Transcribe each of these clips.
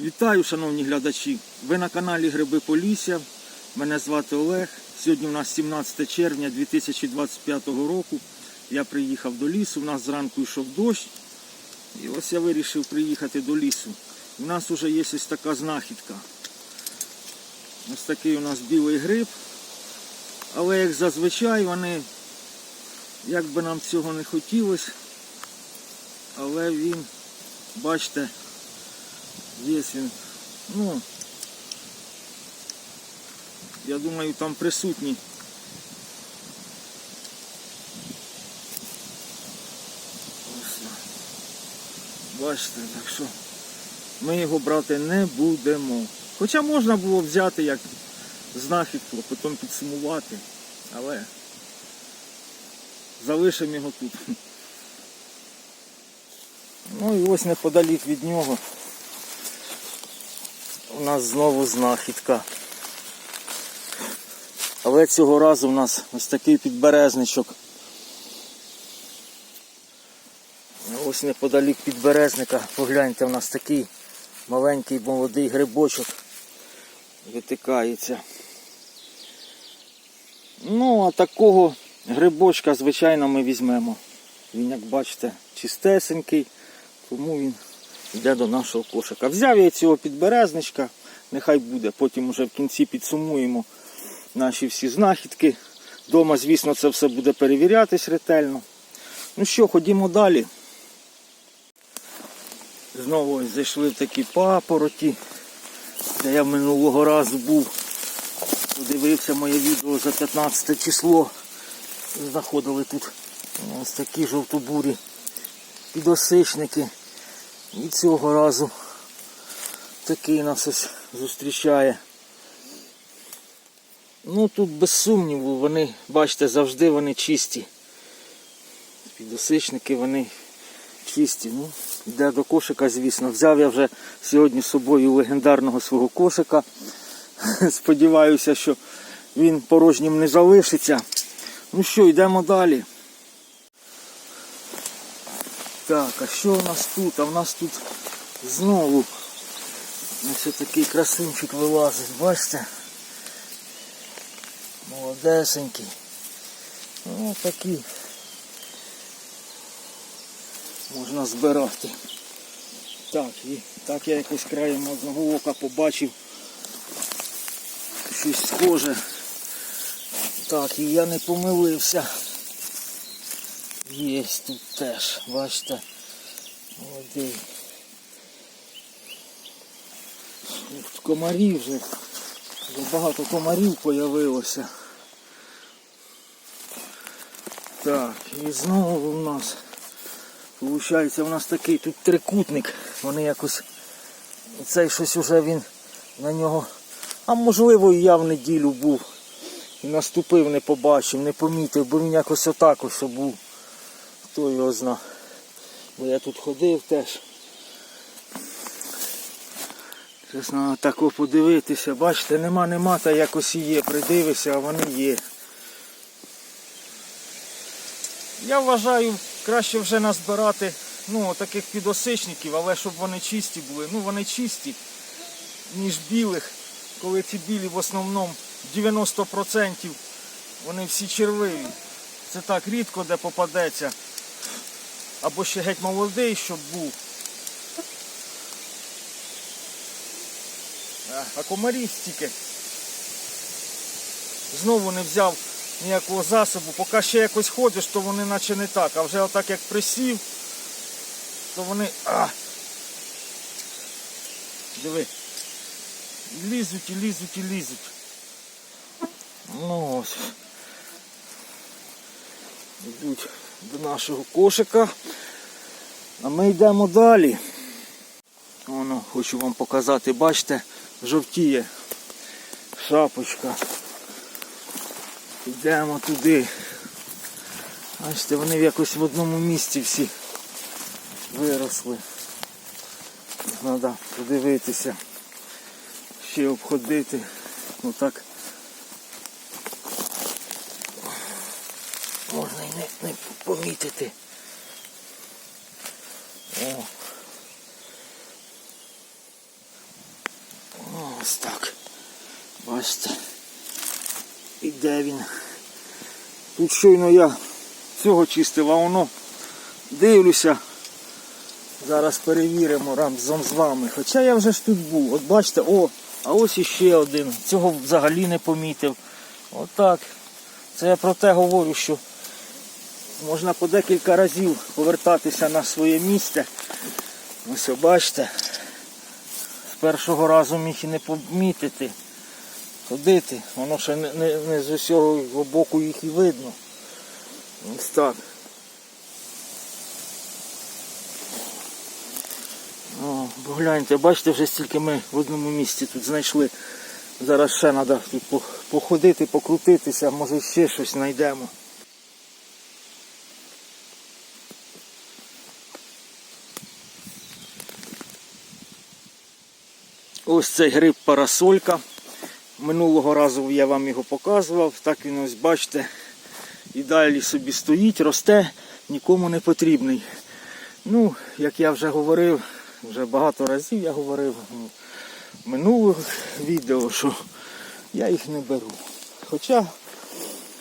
Вітаю, шановні глядачі! Ви на каналі Гриби Полісся. Мене звати Олег. Сьогодні у нас 17 червня 2025 року. Я приїхав до лісу, у нас зранку йшов дощ. І ось я вирішив приїхати до лісу. У нас вже є ось така знахідка. Ось такий у нас білий гриб. Але як зазвичай вони, як би нам цього не хотілося, але він, бачите, Він. Ну, я думаю, там присутні. Бачите, так що ми його брати не будемо. Хоча можна було взяти як знахідку, потім підсумувати, але залишимо його тут. Ну і ось неподалік від нього нас знову знахідка. Але цього разу у нас ось такий підберезничок. Ось неподалік підберезника, погляньте, у нас такий маленький молодий грибочок витикається. Ну, а такого грибочка, звичайно, ми візьмемо. Він, як бачите, чистесенький, тому він йде до нашого кошика. Взяв я цього підберезничка, нехай буде, потім уже в кінці підсумуємо наші всі знахідки. Дома, звісно, це все буде перевірятись ретельно. Ну що, ходімо далі. Знову зайшли в такі папороті, де я минулого разу був. Подивився моє відео за 15 число. Знаходили тут ось такі жовтобурі підосичники. І цього разу такий нас ось зустрічає. Ну тут без сумніву, вони, бачите, завжди вони чисті. Підосичники вони чисті. Ну, Йде до кошика, звісно. Взяв я вже сьогодні з собою легендарного свого кошика. Сподіваюся, що він порожнім не залишиться. Ну що, йдемо далі. Так, а що у нас тут? А в нас тут знову ось такий красунчик вилазить, бачите? Молодесенький. Ось такий. Можна збирати. Так, і так я якось краєм одного ока побачив щось схоже. Так, і я не помилився. Є тут теж, бачите, молодий. Тут комарів вже, вже багато комарів появилося. Так, і знову у нас, виходить, у нас такий тут трикутник. Вони якось, цей щось уже він на нього, а можливо і я в неділю був. І наступив, не побачив, не помітив, бо він якось отак ось був. Хто його зна. Бо я тут ходив теж. Чесно, тако подивитися, бачите, нема, нема, та якось є. Придивися, а вони є. Я вважаю, краще вже назбирати ну, таких підосичників, але щоб вони чисті були. Ну вони чисті, ніж білих, коли ці білі в основному 90% вони всі червиві. Це так рідко де попадеться. Або ще геть молодий, щоб був. А, комарі стільки. Знову не взяв ніякого засобу. Поки ще якось ходиш, то вони наче не так. А вже отак як присів, то вони... А! Диви. Лізуть, і лізуть, і лізуть. Ну ось. Йдуть до нашого кошика. А ми йдемо далі. Воно, хочу вам показати, бачите, жовтіє шапочка. Йдемо туди. Бачите, вони якось в одному місці всі виросли. Треба подивитися, ще обходити. Ну так можна і не, не помітити. О. ось так. Бачите. І де він? Тут щойно я цього чистив, а воно дивлюся. Зараз перевіримо разом з вами. Хоча я вже ж тут був. От бачите, о, а ось іще один. Цього взагалі не помітив. Отак. Це я про те говорю, що можна по декілька разів повертатися на своє місце. Ось бачите. Першого разу міг і не помітити. Ходити, воно ще не, не, не з усього боку їх і видно. Ось так. О, погляньте, бачите, вже стільки ми в одному місці тут знайшли. Зараз ще треба тут походити, покрутитися, може ще щось знайдемо. Ось цей гриб парасолька. Минулого разу я вам його показував. Так він ось бачите. І далі собі стоїть, росте, нікому не потрібний. Ну, як я вже говорив, вже багато разів я говорив в минулих відео, що я їх не беру. Хоча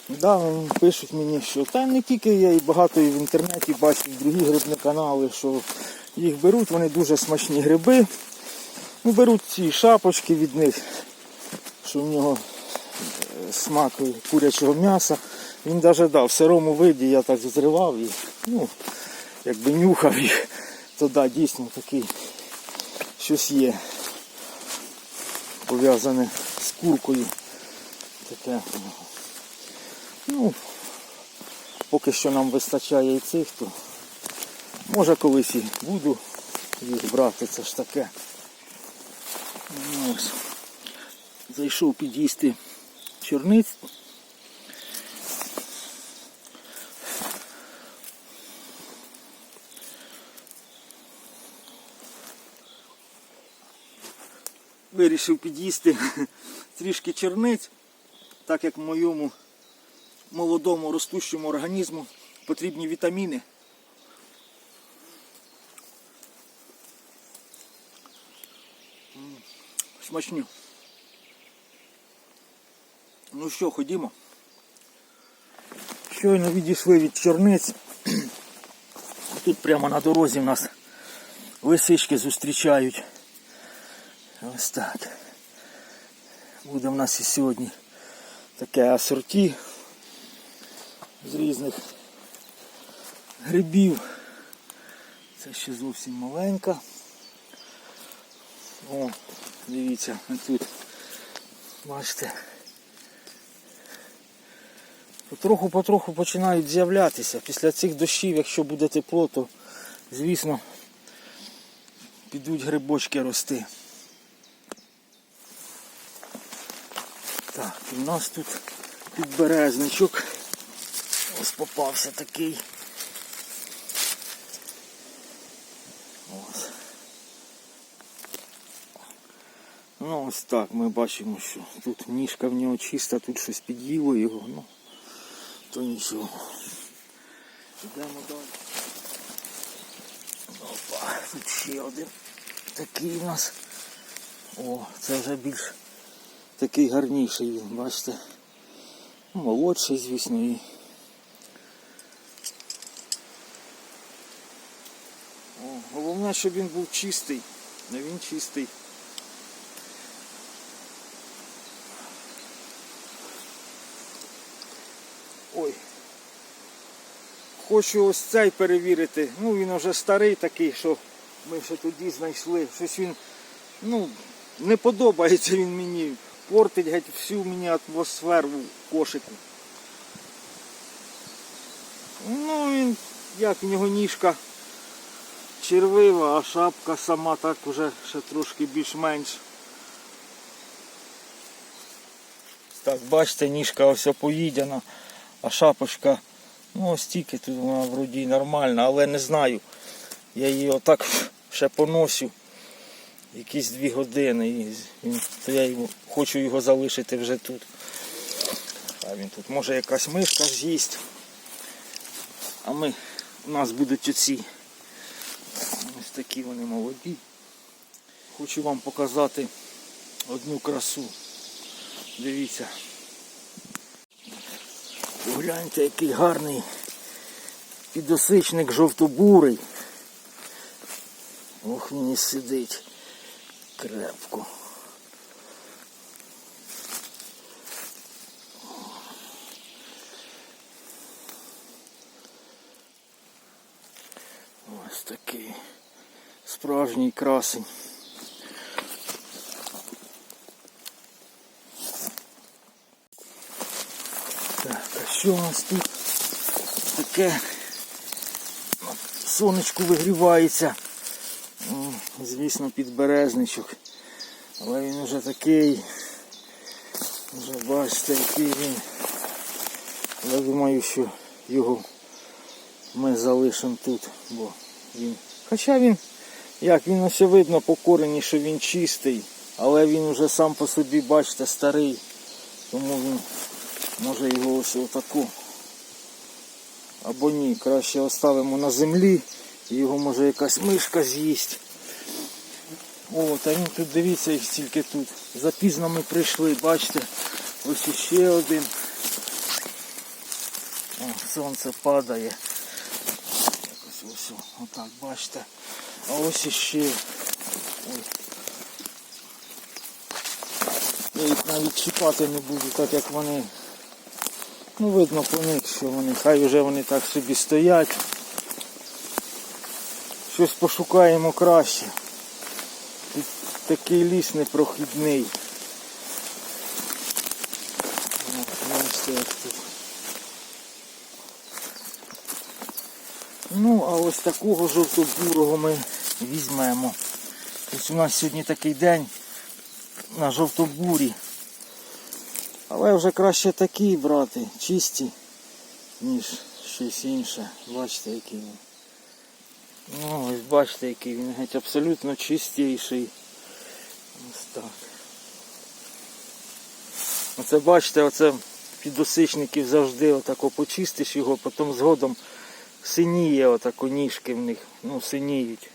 да, пишуть мені, що та не тільки я і багато і в інтернеті бачу, і другі грибні канали, що їх беруть, вони дуже смачні гриби. Ну, беруть ці шапочки від них, що в нього е, смак курячого м'яса. Він навіть дав в сирому виді, я так зривав і ну, якби нюхав їх, то да, дійсно такий щось є. Пов'язане з куркою. Таке. Ну, поки що нам вистачає і цих, то може колись і буду їх брати, це ж таке. Ось. Зайшов під'їсти чорниць. Вирішив під'їсти трішки черниць, так як моєму молодому ростущому організму потрібні вітаміни. Смачні. Ну що, ходімо. Щойно відійшли від черниць. Тут прямо на дорозі в нас лисички зустрічають. Ось так. Буде в нас і сьогодні таке асорті з різних грибів. Це ще зовсім маленька. О, дивіться, тут, бачите, потроху-потроху починають з'являтися. Після цих дощів, якщо буде тепло, то звісно підуть грибочки рости. Так, і нас тут підберезничок. Ось попався такий. Ну ось так ми бачимо, що тут ніжка в нього чиста, тут щось під'їло його, ну то нічого. Йдемо далі. Опа, тут ще один такий у нас. О, це вже більш такий гарніший він, бачите. Молодший, звісно, і. О, головне, щоб він був чистий. А він чистий. Ой. Хочу ось цей перевірити. Ну він вже старий такий, що ми ще тоді знайшли. Щось він, ну, не подобається він мені. Портить геть всю мені атмосферу кошику. Ну він, як в нього ніжка червива, а шапка сама так уже ще трошки більш-менш. Так, бачите, ніжка ось поїдена, а шапочка, ну ось тільки тут вона вроді нормальна, але не знаю. Я її отак ще поносю якісь дві години. І то я його, хочу його залишити вже тут. А він тут може якась мишка з'їсть. А ми, у нас будуть оці. Ось такі вони молоді. Хочу вам показати одну красу. Дивіться. Погляньте, який гарний підосичник жовтобурий. Ох, він і сидить крепко. Ось такий справжній красень. Так, а що у нас тут таке? Сонечко вигрівається. Звісно, підберезничок. Але він вже такий. Вже бачите, який він. Я думаю, що його ми залишимо тут, бо він. Хоча він, як він ось видно по корені, що він чистий, але він уже сам по собі, бачите, старий. Тому він може його ось отаку. Або ні, краще оставимо на землі, його може якась мишка з'їсть. О, та він тут дивіться їх стільки тут. Запізно ми прийшли, бачите, ось іще один. О, сонце падає. Якось ось, отак, бачите. А ось іще. Ой. Я їх навіть чіпати не буду, так як вони. Ну, видно по них, що вони, хай вже вони так собі стоять. Щось пошукаємо краще. Тут такий ліс непрохідний. Ну, а ось такого жовто-бурого ми візьмемо. Ось у нас сьогодні такий день на жовтобурі. Але вже краще такі брати, чисті, ніж щось інше. Бачите, який він. Ну, ось бачите, який він геть абсолютно чистіший. Ось так. Оце бачите, оце підосичників завжди отако почистиш його, потім згодом синіє отако ніжки в них, ну синіють.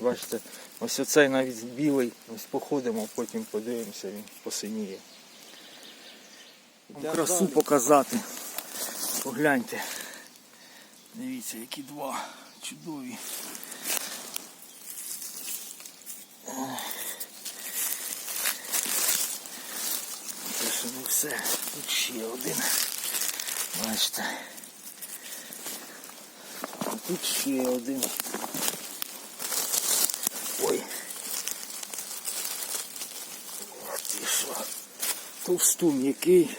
Бачите, ось оцей навіть білий, ось походимо, потім подивимося, він посиніє. Красу показати. Погляньте. Дивіться, які два чудові. Це ще не все. Тут ще один. Бачите. Тут ще один. Ой. Ти що. Товстун який.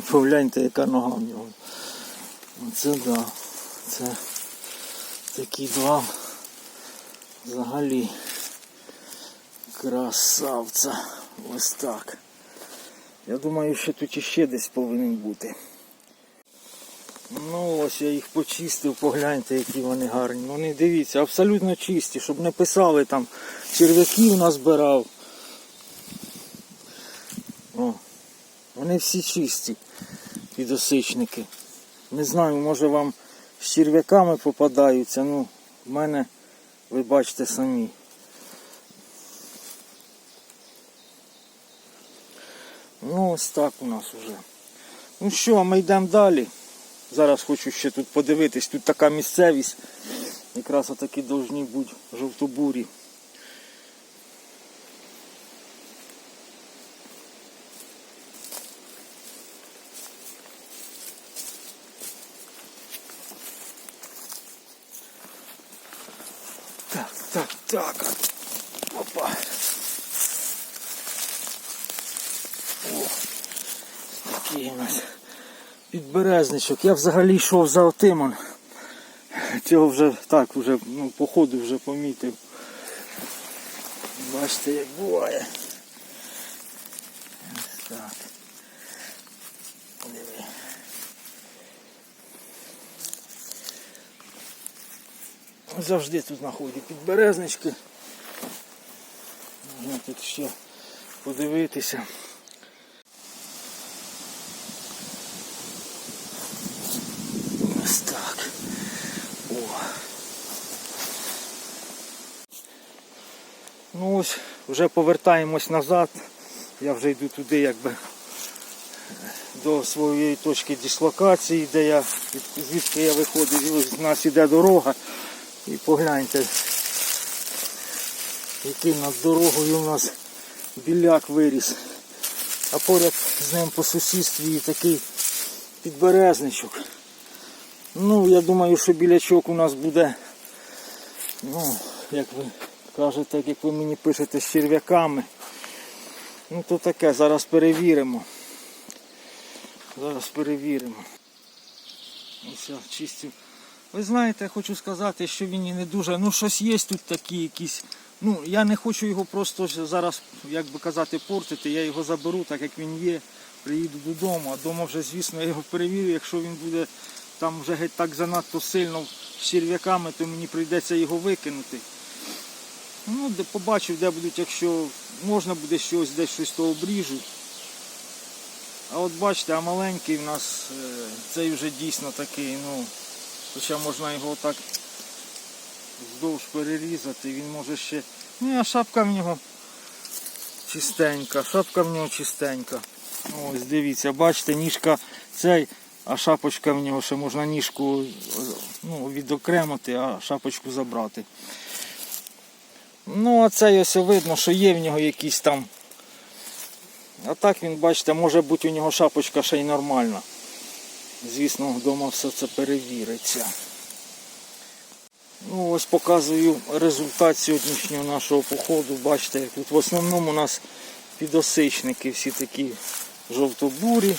Погляньте, яка нога в нього. Оце да. Це такі два взагалі красавця. Ось так. Я думаю, що тут іще десь повинен бути. Ну ось я їх почистив, погляньте, які вони гарні. Вони дивіться, абсолютно чисті, щоб не писали там черв'яків назбирав. Вони всі чисті, підосичники. Не знаю, може вам з черв'яками попадаються, ну в мене ви бачите самі. Ну ось так у нас уже. Ну що, ми йдемо далі. Зараз хочу ще тут подивитись, тут така місцевість. Якраз отакі повинні бути жовтобурі. Так, так, так. Опа. О, такий у нас підберезничок. Я взагалі йшов за отимон. цього вже так, вже, ну, по ходу вже помітив. Бачите, як буває. Так. Завжди тут знаходять підберезнички. Можна тут ще подивитися. Ну ось, вже повертаємось назад. Я вже йду туди якби до своєї точки дислокації, де я, звідки я виходив, і ось в нас іде дорога. І погляньте, який над дорогою у нас біляк виріс. А поряд з ним по сусідстві і такий підберезничок. Ну, я думаю, що білячок у нас буде, ну, як ви кажете, як ви мені пишете, з черв'яками. Ну то таке, зараз перевіримо. Зараз перевіримо. Ось я чистив. Ви знаєте, я хочу сказати, що він і не дуже. Ну, щось є тут такі якісь. Ну, я не хочу його просто зараз, як би казати, портити. Я його заберу, так як він є. Приїду додому, а вдома вже, звісно, я його перевірю. Якщо він буде там вже геть так занадто сильно з черв'яками, то мені прийдеться його викинути. Ну, де побачив, де будуть, якщо можна буде щось, десь щось то обріжу. А от бачите, а маленький в нас е, цей вже дійсно такий, ну, хоча можна його так вздовж перерізати, він може ще. Ну, а шапка в нього чистенька, шапка в нього чистенька. Ось дивіться, бачите, ніжка цей, а шапочка в нього ще можна ніжку е, ну, відокремити, а шапочку забрати. Ну, а цей ось видно, що є в нього якісь там. А так він, бачите, може бути у нього шапочка ще й нормальна. Звісно, вдома все це перевіриться. Ну, ось показую результат сьогоднішнього нашого походу. Бачите, як тут в основному у нас підосичники всі такі жовтобурі.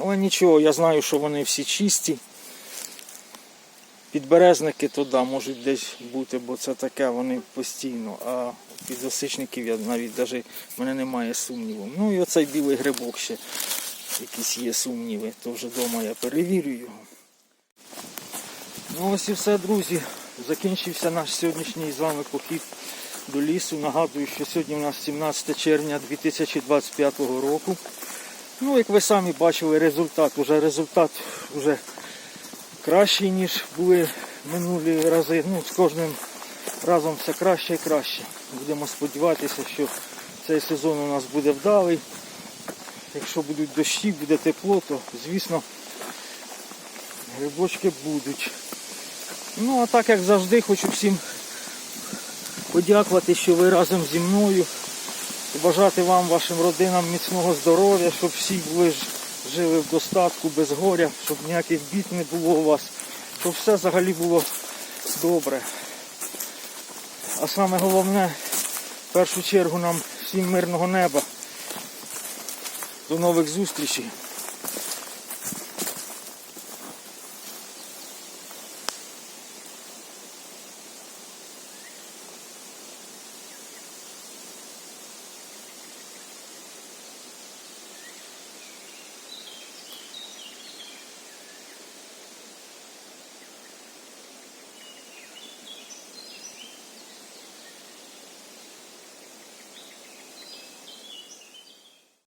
Але нічого, я знаю, що вони всі чисті. Підберезники то да, можуть десь бути, бо це таке, вони постійно. А підосичників я навіть навіть в мене немає сумніву. Ну і оцей білий грибок ще якісь є сумніви, то вже вдома я перевірю його. Ну ось і все, друзі. Закінчився наш сьогоднішній з вами похід до лісу. Нагадую, що сьогодні у нас 17 червня 2025 року. Ну, як ви самі бачили, результат. Уже результат вже кращий, ніж були минулі рази. Ну, з кожним разом все краще і краще. Будемо сподіватися, що цей сезон у нас буде вдалий. Якщо будуть дощі, буде тепло, то звісно грибочки будуть. Ну а так як завжди хочу всім подякувати, що ви разом зі мною. Побажати вам, вашим родинам міцного здоров'я, щоб всі були жили в достатку, без горя, щоб ніяких бід не було у вас, щоб все взагалі було добре. А саме головне, в першу чергу нам всім мирного неба. До нових зустрічей.